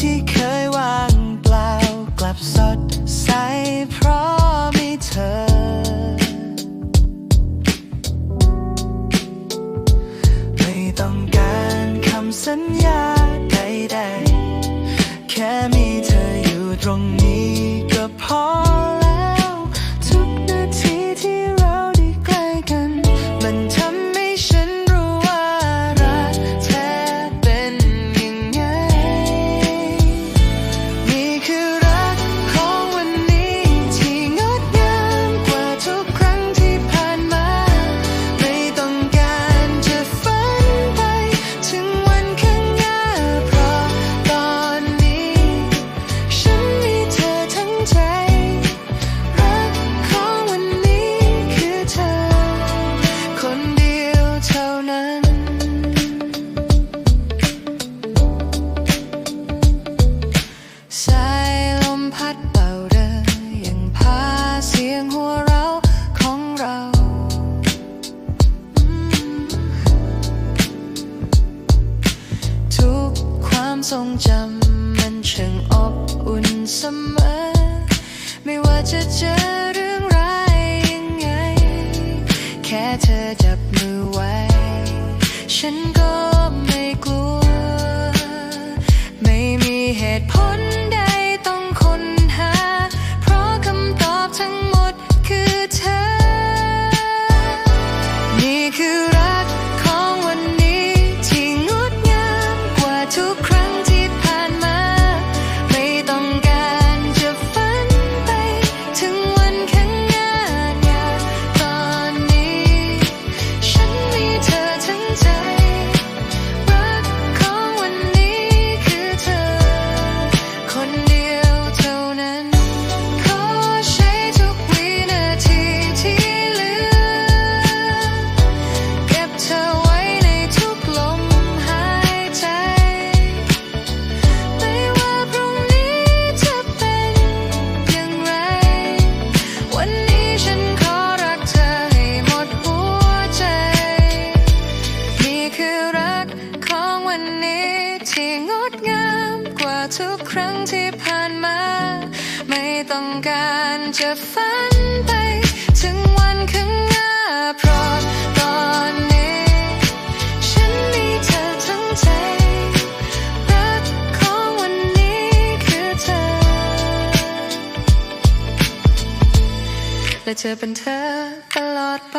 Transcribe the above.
ที่เคยว่างเปล่ากลับสดใสเพราะมีเธอ ไม่ต้องการคำสัญญาใดๆแค่ ทรงจำมันเชิงอบอุ่นเสมอ ไม่ว่าจะเจอเรื่องร้ายยังไง แค่เธอจับมือไว้ ฉันก็ไม่กลัว ไม่มีเหตุผลี้ที่งดงามกว่าทุกครั้งที่ผ่านมา ไม่ต้องการจะฝันไป ถึงวันข้างหน้าเพราะตอนนี้ ฉันมีเธอทั้งใจ รักของวันนี้คือเธอ และเธอเป็นเธอตลอดไป